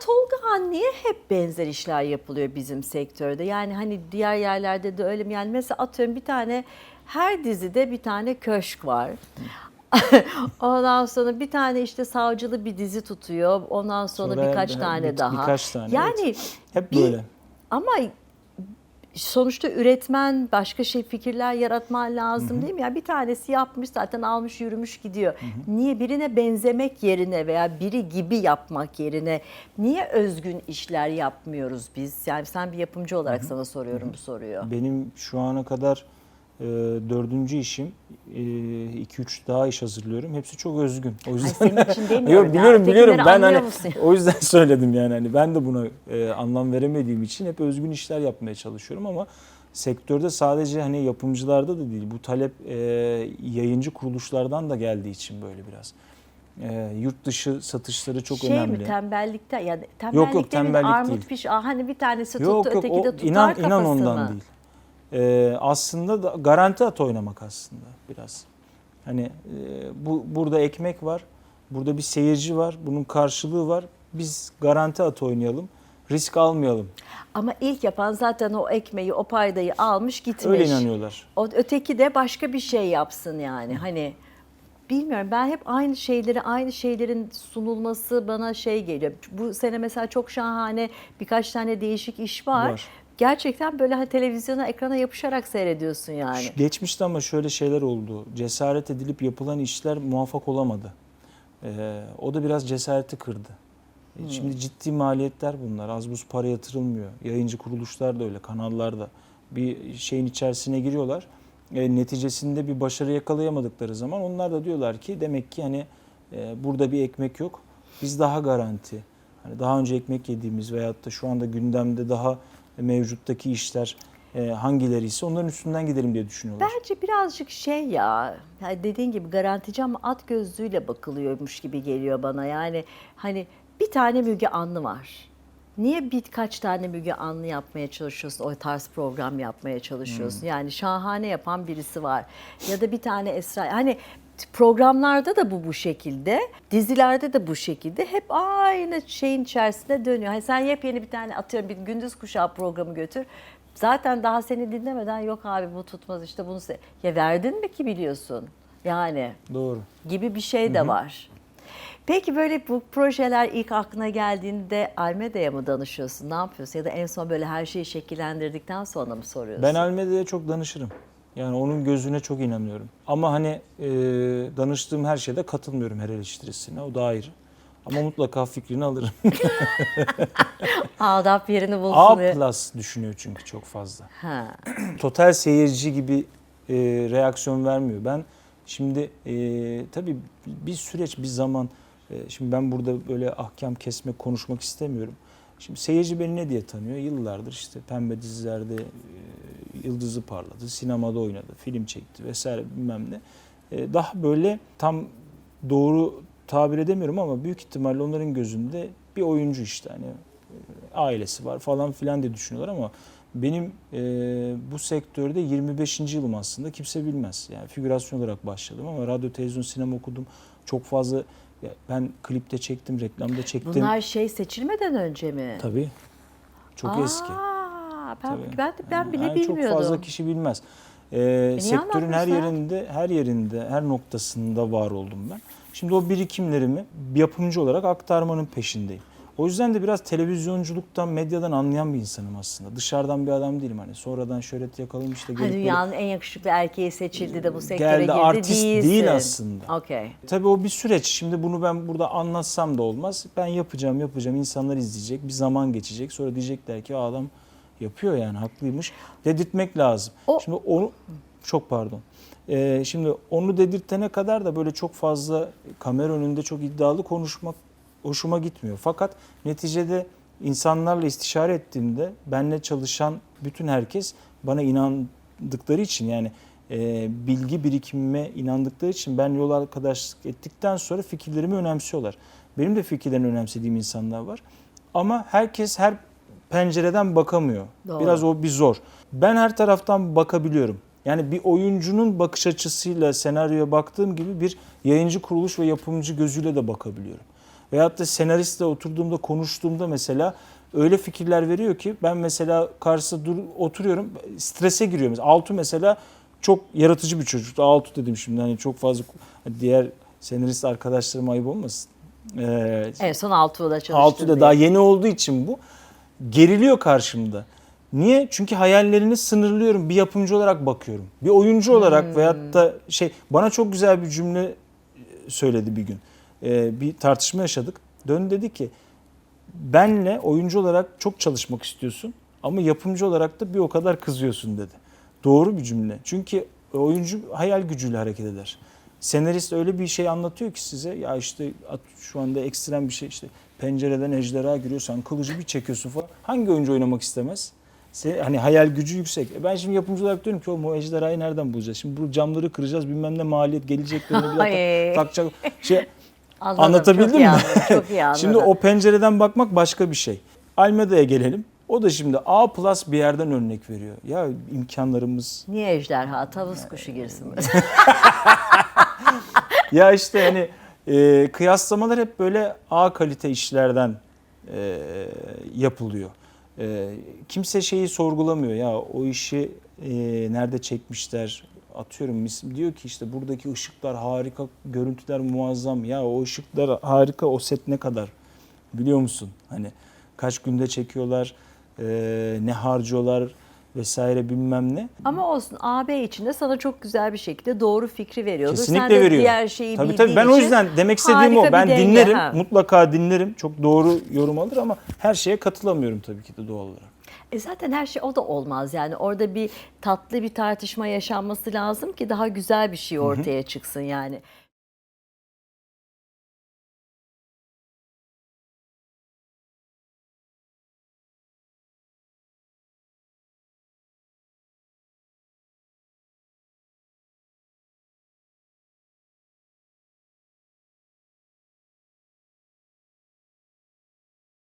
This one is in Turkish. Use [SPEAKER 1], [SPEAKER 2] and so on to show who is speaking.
[SPEAKER 1] Tolga Han niye hep benzer işler yapılıyor bizim sektörde? Yani hani diğer yerlerde de öyle mi? Yani mesela atıyorum bir tane her dizide bir tane köşk var. Ondan sonra bir tane işte savcılı bir dizi tutuyor. Ondan sonra,
[SPEAKER 2] Sonra
[SPEAKER 1] birkaç
[SPEAKER 2] bir-
[SPEAKER 1] tane
[SPEAKER 2] bir-
[SPEAKER 1] daha.
[SPEAKER 2] birkaç tane,
[SPEAKER 1] Yani
[SPEAKER 2] Hep
[SPEAKER 1] bir-
[SPEAKER 2] böyle.
[SPEAKER 1] ama sonuçta üretmen başka şey fikirler yaratman lazım değil mi? Ya bir tanesi yapmış zaten almış yürümüş gidiyor. Niye birine benzemek yerine veya biri gibi yapmak yerine niye özgün işler yapmıyoruz biz? Yani sen bir yapımcı olarak sana soruyorum bu soruyu.
[SPEAKER 2] Benim şu ana kadar e, dördüncü işim. 2-3 daha iş hazırlıyorum. Hepsi çok özgün. O yüzden
[SPEAKER 1] senin için
[SPEAKER 2] Yok biliyorum biliyorum. Ben hani
[SPEAKER 1] musun?
[SPEAKER 2] o yüzden söyledim yani hani ben de buna e, anlam veremediğim için hep özgün işler yapmaya çalışıyorum ama sektörde sadece hani yapımcılarda da değil. Bu talep e, yayıncı kuruluşlardan da geldiği için böyle biraz. E, yurt dışı satışları çok
[SPEAKER 1] şey
[SPEAKER 2] önemli.
[SPEAKER 1] mi tembellikte yani tembellikte
[SPEAKER 2] yok,
[SPEAKER 1] mi?
[SPEAKER 2] tembellik
[SPEAKER 1] armut
[SPEAKER 2] değil.
[SPEAKER 1] piş ah hani bir tanesi tuttu
[SPEAKER 2] Yok yok
[SPEAKER 1] öteki
[SPEAKER 2] o,
[SPEAKER 1] de tutar
[SPEAKER 2] inan inan ondan değil. Ee, aslında da garanti at oynamak aslında biraz. Hani e, bu burada ekmek var. Burada bir seyirci var. Bunun karşılığı var. Biz garanti at oynayalım. Risk almayalım.
[SPEAKER 1] Ama ilk yapan zaten o ekmeği, o paydayı almış gitmiş.
[SPEAKER 2] Öyle inanıyorlar.
[SPEAKER 1] O öteki de başka bir şey yapsın yani. Hani bilmiyorum ben hep aynı şeyleri, aynı şeylerin sunulması bana şey geliyor. Bu sene mesela çok şahane birkaç tane değişik iş var.
[SPEAKER 2] Var.
[SPEAKER 1] Gerçekten böyle hani televizyona, ekrana yapışarak seyrediyorsun yani.
[SPEAKER 2] Geçmişte ama şöyle şeyler oldu. Cesaret edilip yapılan işler muvaffak olamadı. Ee, o da biraz cesareti kırdı. E,
[SPEAKER 1] Hmm.
[SPEAKER 2] Şimdi ciddi maliyetler bunlar. Az buz para yatırılmıyor. Yayıncı kuruluşlar da öyle, kanallar da. Bir şeyin içerisine giriyorlar. E, neticesinde bir başarı yakalayamadıkları zaman onlar da diyorlar ki demek ki hani e, burada bir ekmek yok. Biz daha garanti. Hani daha önce ekmek yediğimiz veyahut da şu anda gündemde daha mevcuttaki işler e, hangileri ise onların üstünden gidelim diye düşünüyorlar.
[SPEAKER 1] Bence birazcık şey ya, dediğin gibi garantici ama at gözlüğüyle bakılıyormuş gibi geliyor bana. Yani hani bir tane Müge Anlı var. Niye birkaç tane Müge Anlı yapmaya çalışıyorsun, o tarz program yapmaya çalışıyorsun? Yani şahane yapan birisi var. Ya da bir tane Esra, hani programlarda da bu bu şekilde, dizilerde de bu şekilde hep aynı şeyin içerisinde dönüyor. Hani sen yepyeni bir tane atıyorum bir gündüz kuşağı programı götür. Zaten daha seni dinlemeden yok abi bu tutmaz işte bunu se-" ya verdin mi ki biliyorsun yani
[SPEAKER 2] Doğru.
[SPEAKER 1] gibi bir şey de var. Peki böyle bu projeler ilk aklına geldiğinde Almeda'ya mı danışıyorsun? Ne yapıyorsun? Ya da en son böyle her şeyi şekillendirdikten sonra mı soruyorsun?
[SPEAKER 2] Ben Almeda'ya çok danışırım. Yani onun gözüne çok inanıyorum. Ama hani e, danıştığım her şeyde katılmıyorum her eleştirisine. O da ayrı. Ama mutlaka fikrini alırım.
[SPEAKER 1] Adap yerini bulsun
[SPEAKER 2] A
[SPEAKER 1] diye.
[SPEAKER 2] plus düşünüyor çünkü çok fazla.
[SPEAKER 1] Ha.
[SPEAKER 2] Total seyirci gibi e, reaksiyon vermiyor. Ben şimdi e, tabii bir süreç, bir zaman. e, şimdi ben burada böyle ahkam kesme konuşmak istemiyorum. Şimdi seyirci beni ne diye tanıyor? Yıllardır işte pembe dizilerde e, yıldızı parladı, sinemada oynadı, film çekti vesaire bilmem ne. E, daha böyle tam doğru tabir edemiyorum ama büyük ihtimalle onların gözünde bir oyuncu işte hani e, ailesi var falan filan diye düşünüyorlar ama benim e, bu sektörde 25. yılım aslında kimse bilmez. Yani figürasyon olarak başladım ama radyo, televizyon, sinema okudum. Çok fazla ben klipte çektim, reklamda çektim.
[SPEAKER 1] Bunlar şey seçilmeden önce mi?
[SPEAKER 2] Tabii. Çok
[SPEAKER 1] Aa,
[SPEAKER 2] eski.
[SPEAKER 1] Ben,
[SPEAKER 2] Tabii.
[SPEAKER 1] ben, ben bile
[SPEAKER 2] Yani
[SPEAKER 1] bilmiyordum.
[SPEAKER 2] Çok fazla kişi bilmez. Ee, sektörün her yerinde, her yerinde, her noktasında var oldum ben. Şimdi o birikimlerimi bir yapımcı olarak aktarmanın peşindeyim. O yüzden de biraz televizyonculuktan, medyadan anlayan bir insanım aslında. Dışarıdan bir adam değilim hani. Sonradan şöhret yakalamış da gelip böyle-
[SPEAKER 1] dünyanın en yakışıklı erkeği seçildi de bu sektöre
[SPEAKER 2] Geldi,
[SPEAKER 1] girdi
[SPEAKER 2] artist
[SPEAKER 1] değilsin.
[SPEAKER 2] değil aslında.
[SPEAKER 1] Okey.
[SPEAKER 2] Tabii o bir süreç. Şimdi bunu ben burada anlatsam da olmaz. Ben yapacağım, yapacağım. İnsanlar izleyecek. Bir zaman geçecek. Sonra diyecekler ki "Aa, adam yapıyor yani haklıymış. Dedirtmek lazım.
[SPEAKER 1] O-
[SPEAKER 2] Şimdi onu çok pardon. Ee, şimdi onu dedirtene kadar da böyle çok fazla kamera önünde çok iddialı konuşmak hoşuma gitmiyor. Fakat neticede insanlarla istişare ettiğimde benle çalışan bütün herkes bana inandıkları için yani e, bilgi birikimime inandıkları için ben yol arkadaşlık ettikten sonra fikirlerimi önemsiyorlar. Benim de fikirlerini önemsediğim insanlar var. Ama herkes her pencereden bakamıyor.
[SPEAKER 1] Doğru.
[SPEAKER 2] Biraz o bir zor. Ben her taraftan bakabiliyorum. Yani bir oyuncunun bakış açısıyla senaryoya baktığım gibi bir yayıncı kuruluş ve yapımcı gözüyle de bakabiliyorum. Veyahut da senaristle oturduğumda konuştuğumda mesela öyle fikirler veriyor ki ben mesela karşısında dur, oturuyorum strese giriyorum. Mesela Altu mesela çok yaratıcı bir çocuktu. Altu dedim şimdi hani çok fazla diğer senarist arkadaşlarıma ayıp olmasın. Ee,
[SPEAKER 1] En son Altuğ'da çalıştın.
[SPEAKER 2] Altu da
[SPEAKER 1] diye.
[SPEAKER 2] daha yeni olduğu için bu geriliyor karşımda. Niye? Çünkü hayallerini sınırlıyorum. Bir yapımcı olarak bakıyorum. Bir oyuncu olarak veyahut da şey bana çok güzel bir cümle söyledi bir gün. Ee, bir tartışma yaşadık. Dön dedi ki benle oyuncu olarak çok çalışmak istiyorsun ama yapımcı olarak da bir o kadar kızıyorsun dedi. Doğru bir cümle. Çünkü oyuncu hayal gücüyle hareket eder. Senarist öyle bir şey anlatıyor ki size ya işte at- şu anda ekstrem bir şey işte pencereden ejderha giriyor sen kılıcı bir çekiyorsun falan. Hangi oyuncu oynamak istemez? Se- Hani hayal gücü yüksek. E Ben şimdi yapımcı olarak diyorum ki o ejderhayı nereden bulacağız? Şimdi bu camları kıracağız bilmem ne maliyet gelecek birine bir dakika takacak. Şey,
[SPEAKER 1] Anladım,
[SPEAKER 2] Anlatabildim
[SPEAKER 1] çok iyi
[SPEAKER 2] mi?
[SPEAKER 1] anladım, Çok iyi anladım.
[SPEAKER 2] Şimdi o pencereden bakmak başka bir şey. Almeda'ya gelelim. O da şimdi A plus bir yerden örnek veriyor. Ya imkanlarımız.
[SPEAKER 1] Niye ejderha tavus kuşu girsin?
[SPEAKER 2] ya işte hani e, kıyaslamalar hep böyle A kalite işlerden e, yapılıyor. E, kimse şeyi sorgulamıyor. Ya o işi e, nerede çekmişler? Atıyorum mis- diyor ki işte buradaki ışıklar harika görüntüler muazzam. Ya o ışıklar harika o set ne kadar? Biliyor musun? Hani kaç günde çekiyorlar? E, ne harcıyorlar vesaire bilmem ne
[SPEAKER 1] Ama olsun AB içinde sana çok güzel bir şekilde doğru fikri veriyordur. Sen
[SPEAKER 2] Kesinlikle
[SPEAKER 1] de
[SPEAKER 2] veriyor.
[SPEAKER 1] diğer şeyi
[SPEAKER 2] tabii tabii ben o yüzden demek istediğim o. Ben
[SPEAKER 1] denge,
[SPEAKER 2] dinlerim,
[SPEAKER 1] ha.
[SPEAKER 2] mutlaka dinlerim. Çok doğru yorum alır ama her şeye katılamıyorum tabii ki de doğal olarak.
[SPEAKER 1] E zaten her şey o da olmaz yani orada bir tatlı bir tartışma yaşanması lazım ki daha güzel bir şey ortaya çıksın yani.